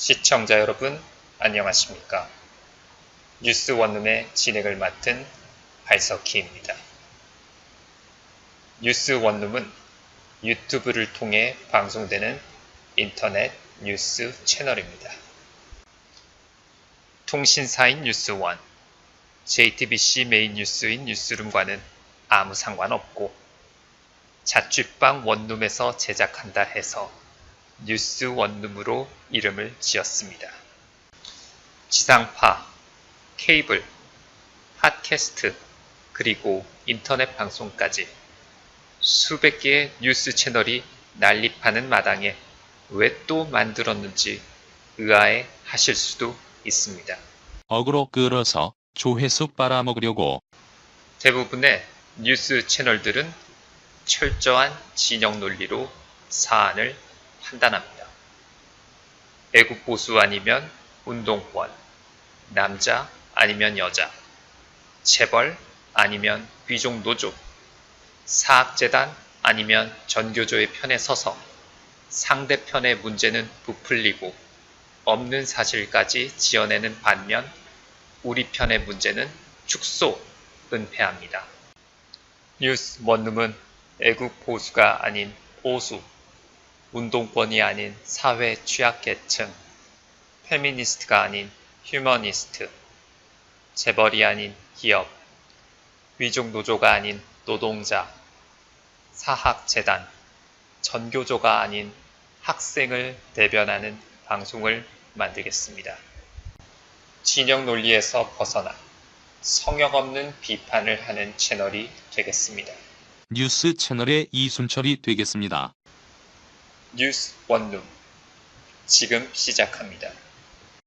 시청자 여러분, 안녕하십니까. 뉴스 원룸의 진행을 맡은 발석희입니다. 뉴스 원룸은 유튜브를 통해 방송되는 인터넷 뉴스 채널입니다. 통신사인 뉴스원, JTBC 메인 뉴스인 뉴스룸과는 아무 상관없고 자취방 원룸에서 제작한다 해서 뉴스 원룸으로 이름을 지었습니다. 지상파, 케이블, 팟캐스트, 그리고 인터넷 방송까지 수백 개의 뉴스 채널이 난립하는 마당에 왜 또 만들었는지 의아해 하실 수도 있습니다. 어그로 끌어서 조회수 빨아먹으려고 대부분의 뉴스 채널들은 철저한 진영 논리로 사안을 판단합니다. 애국 보수 아니면 운동권, 남자 아니면 여자, 재벌 아니면 귀족 노조, 사학재단 아니면 전교조의 편에 서서 상대편의 문제는 부풀리고 없는 사실까지 지어내는 반면 우리 편의 문제는 축소, 은폐합니다. 뉴스 원룸은 애국 보수가 아닌 보수, 운동권이 아닌 사회 취약계층, 페미니스트가 아닌 휴머니스트, 재벌이 아닌 기업, 위족 노조가 아닌 노동자, 사학재단, 전교조가 아닌 학생을 대변하는 방송을 만들겠습니다. 진영 논리에서 벗어나 성역 없는 비판을 하는 채널이 되겠습니다. 뉴스 채널의 이순철이 되겠습니다. 뉴스 원룸 지금 시작합니다.